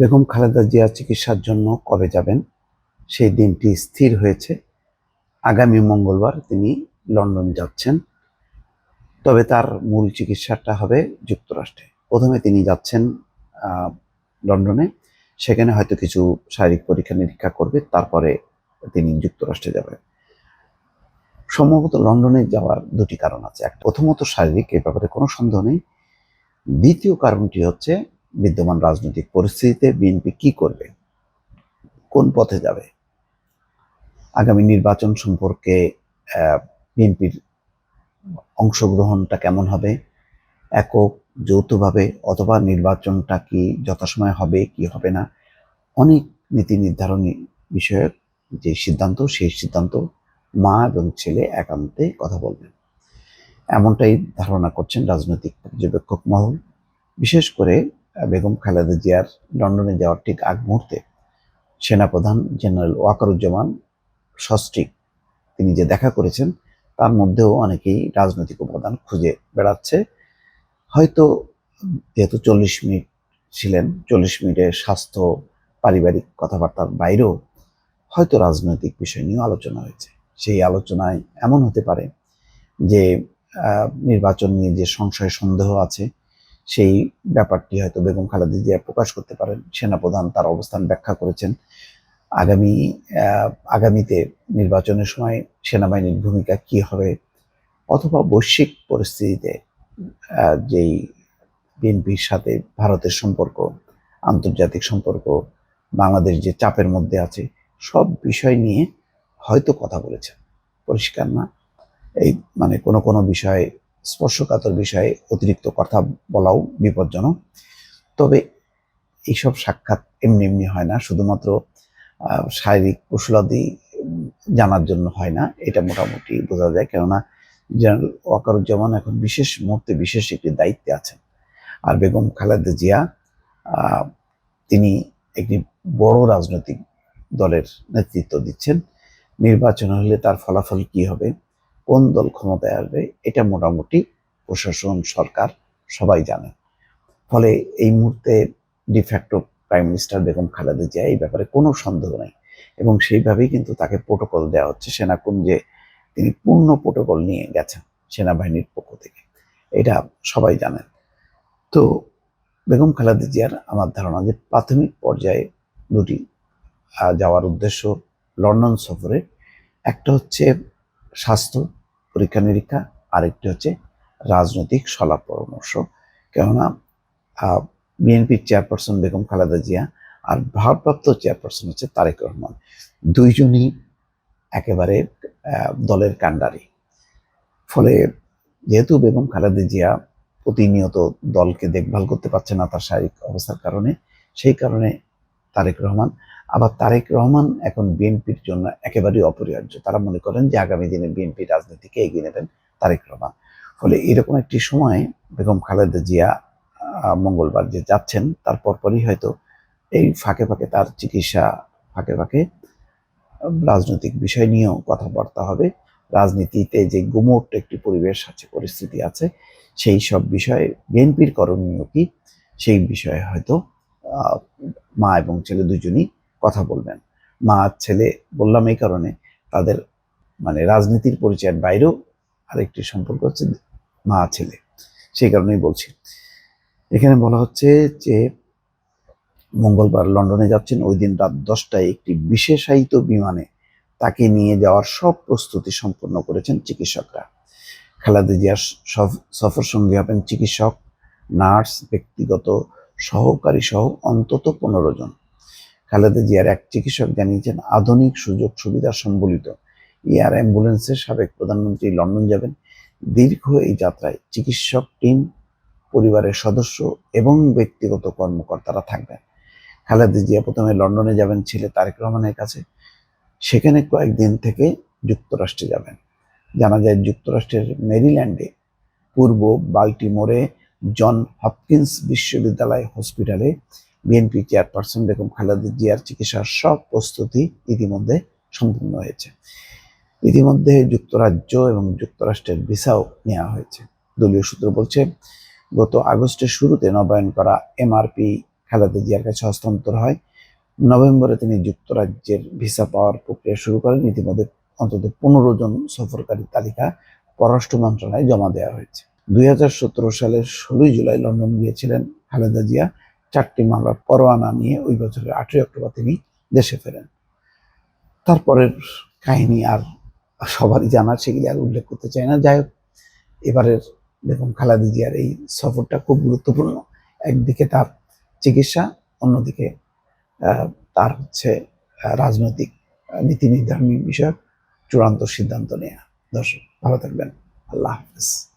বেগম খালেদা জিয়া চিকিৎসার জন্য কবে যাবেন? সেই দিনটি স্থির হয়েছে। আগামী মঙ্গলবার তিনি লন্ডন যাচ্ছেন। তবে তার মূল চিকিৎসাটা হবে যুক্তরাষ্ট্রে। প্রথমে তিনি যাচ্ছেন লন্ডনে। সেখানে হয়তো কিছু শারীরিক পরীক্ষা নিরীক্ষা করবে, তারপরে তিনি যুক্তরাষ্ট্রে যাবেন। সম্ভবত লন্ডনে যাওয়ার দুটি কারণ আছে। এক, প্রথমত শারীরিক, এ ব্যাপারে কোনো সন্দেহ নেই। দ্বিতীয় কারণটি হচ্ছে বিদ্যমান রাজনৈতিক পরিস্থিতিতে বিএনপি কি করবে? কোন পথে যাবে? আগামী নির্বাচন সম্পর্কে বিএনপির অংশগ্রহণটা কেমন হবে? একক, যৌথভাবে অথবা নির্বাচনটা কি যথাসময়ে হবে, কি হবে না? অনেক নীতি নির্ধারণী বিষয়ক যে সিদ্ধান্ত, সেই সিদ্ধান্ত মা এবং ছেলে একান্তে কথা বলবেন। এমনটাই ধারণা করছেন রাজনৈতিক পর্যবেক্ষক মহল। বিশেষ করে বেগম খালেদা জিয়ার লন্ডনে যাওয়ার ঠিক আগ মুহূর্তে সেনাপ্রধান জেনারেল ওয়াকারুজ্জামান সস্ত্রীক তিনি যে দেখা করেছেন, তার মধ্যেও অনেকেই রাজনৈতিক উপাদান খুঁজে বেড়াচ্ছে। হয়তো যেহেতু চল্লিশ মিনিট ছিলেন, চল্লিশ মিনিটের স্বাস্থ্য, পারিবারিক কথাবার্তার বাইরেও হয়তো রাজনৈতিক বিষয় নিয়ে আলোচনা হয়েছে। সেই আলোচনায় এমন হতে পারে যে নির্বাচন নিয়ে যে সংশয়, সন্দেহ আছে সেই ব্যাপারটি হয়তো বেগম খালেদা জিয়া প্রকাশ করতে পারেন। সেনাপ্রধান তার অবস্থান ব্যাখ্যা করেছেন। আগামী আগামীতে নির্বাচনের সময় সেনাবাহিনীর ভূমিকা কি হবে অথবা বৈশ্বিক পরিস্থিতিতে যেই বিএনপির সাথে ভারতের সম্পর্ক, আন্তর্জাতিক সম্পর্ক, বাংলাদেশ যে চাপের মধ্যে আছে, সব বিষয় নিয়ে হয়তো কথা বলেছেন। পরিষ্কার না? এই মানে কোনো কোনো বিষয়ে স্পর্শকাতর বিষয়ে অতিরিক্ত কথা বলাও বিপজ্জনক। তবে এইসব সাক্ষাৎ এমনি এমনি হয় না, শুধুমাত্র শারীরিক কুশলাদি জানার জন্য হয় না, এটা মোটামুটি বোঝা যায়। কেননা জেনারেল ওয়াকারুজ্জামান এখন বিশেষ মুহূর্তে বিশেষ একটি দায়িত্বে আছেন। আর বেগম খালেদা জিয়া তিনি একটি বড় রাজনৈতিক দলের নেতৃত্ব দিচ্ছেন। নির্বাচন হলে তার ফলাফল কি হবে? কোন দল ক্ষমতায় আসবে, এটা মোটামুটি প্রশাসন, সরকার সবাই জানে। ফলে এই মুহূর্তে de facto prime minister Begum Khaleda Zia এই ব্যাপারে কোনো সন্দেহ নেই এবং সেইভাবেই কিন্তু তাকে প্রোটোকল দেওয়া হচ্ছে সেনাকুঞ্জে তিনি পূর্ণ প্রোটোকল নিয়ে গেছেন সেনাবাহিনীর পক্ষ থেকে। এটা সবাই জানেন। তো বেগম খালেদা জিয়ার আমার ধারণা যে প্রাথমিক পর্যায়ে দুটি যাওয়ার উদ্দেশ্য লন্ডন সফরে। একটা হচ্ছে স্বাস্থ্য পরীক্ষা নিরীক্ষা আরেকটি হচ্ছে রাজনৈতিক সলা পরামর্শ। কেননা বিএনপির চেয়ারপারসন বেগম খালেদা জিয়া আর ভারপ্রাপ্ত চেয়ারপারসন হচ্ছে তারেক রহমান। দুইজনই একেবারে দলের কাণ্ডারি। ফলে যেহেতু বেগম খালেদা জিয়া প্রতিনিয়ত দলকে দেখভাল করতে পারছে না তার শারীরিক অবস্থার কারণে, সেই কারণে তারেক রহমান আবার তারেক রহমান এখন বিএনপির জন্য একেবারেই অপরিহার্য। তারা মনে করেন যে আগামী দিনে বিএনপি রাজনীতিকে এগিয়ে নেবেন তারেক রহমান। ফলে এরকম একটি সময় বেগম খালেদা জিয়া মঙ্গলবার যে যাচ্ছেন, তার পরপরই হয়তো এই ফাঁকে ফাঁকে তার চিকিৎসা, ফাঁকে ফাঁকে রাজনৈতিক বিষয় নিয়েও কথাবার্তা হবে। রাজনীতিতে যে গুমোট একটি পরিবেশ আছে, পরিস্থিতি আছে, সেই সব বিষয়ে বিএনপির করণীয় কি? সেই বিষয়ে হয়তো মা এবং ছেলে দুজনই কথা বলবেন। মা আর ছেলে, বললাম এই কারণে তাদের মানে রাজনীতির পরিচয়ের বাইরেও আরেকটি সম্পর্ক হচ্ছে মা, ছেলে। সেই কারণেই বলছি। এখানে বলা হচ্ছে যে মঙ্গলবার লন্ডনে যাচ্ছেন। ওই দিন রাত দশটায় একটি বিশেষায়িত বিমানে তাকে নিয়ে যাওয়ার সব প্রস্তুতি সম্পন্ন করেছেন চিকিৎসকরা। খালেদা জিয়ার সফ- সফর সঙ্গী হবেন চিকিৎসক, নার্স, ব্যক্তিগত সহকারী সহ অন্তত পনেরো জন। খালেদা জিয়ার এক চিকিৎসক জানিয়েছেন, আধুনিক সুযোগ সুবিধা সম্বলিত এয়ার অ্যাম্বুলেন্সের সাবেক প্রধানমন্ত্রী লন্ডন যাবেন। দীর্ঘ এই যাত্রায় চিকিৎসক টিম, পরিবারের সদস্য এবং ব্যক্তিগত কর্মকর্তারা থাকবেন। খালেদা জিয়া প্রথমে লন্ডনে যাবেন ছেলে তারেক রহমানের কাছে। সেখানে কয়েকদিন থেকে যুক্তরাষ্ট্রে যাবেন। জানা যায় যুক্তরাষ্ট্রের মেরিল্যান্ডে পূর্ব বাল্টিমোরে জন হপকিন্স বিশ্ববিদ্যালয় হসপিটালে বিএনপি চেয়ারপারসন বেগম খালেদা জিয়ার চিকিৎসার সব প্রস্তুতি ইতিমধ্যে সম্পূর্ণ হয়েছে। ইতিমধ্যে যুক্তরাজ্য এবং যুক্তরাষ্ট্রের ভিসাও নেওয়া হয়েছে। দলীয় সূত্র বলছে, গত আগস্টের শুরুতে নবায়ন করা এমআরপি খালেদা জিয়ার কাছে হস্তান্তর হয়। নভেম্বরে তিনি যুক্তরাজ্যের ভিসা পাওয়ার প্রক্রিয়া শুরু করেন। ইতিমধ্যে অন্তত পনেরো জন সফরকারী তালিকা পররাষ্ট্র মন্ত্রণালয়ে জমা দেওয়া হয়েছে। দুই হাজার সতেরো সালের ষোলোই জুলাই লন্ডন গিয়েছিলেন খালেদা জিয়া। চারটি মামলার পরোয়ানা নিয়ে ওই বছরের আটই অক্টোবর তিনি দেশে ফেরেন। তারপরের কাহিনী আর সবারই জানা সেগুলি আর উল্লেখ করতে চাই না। যাই হোক, এবারের দেখুন খালাদি জিয়ার এই সফরটা খুব গুরুত্বপূর্ণ। একদিকে তার চিকিৎসা, অন্যদিকে তার হচ্ছে রাজনৈতিক নীতি নির্ধারণী বিষয়ক চূড়ান্ত সিদ্ধান্ত নেওয়া দর্শক, ভালো থাকবেন। আল্লাহ হাফেজ।